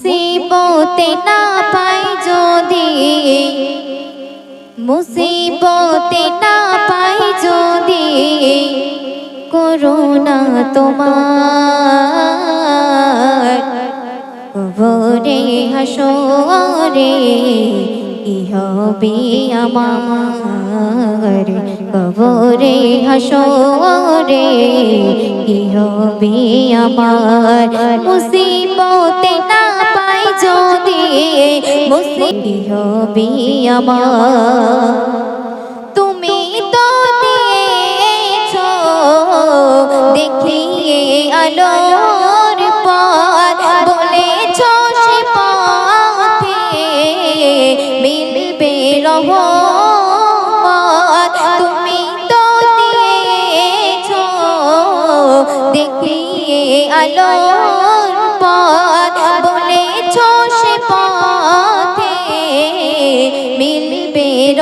মুসিবতে না পাই যদি। মুসিবতে না পাই যদি। করোনা তোমার। কবরে হাসরে কি হবে আমার। কবরে হাসরে কি হবে আমার। মুসিবতে না মুসিবি হবে আমার তুমি তো দিয়েছ দেখিয়ে আলোর পর বলেছ সে পথে মিলবে দেখিয়ে আলোর পর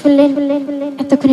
শুনলেন এতক্ষণ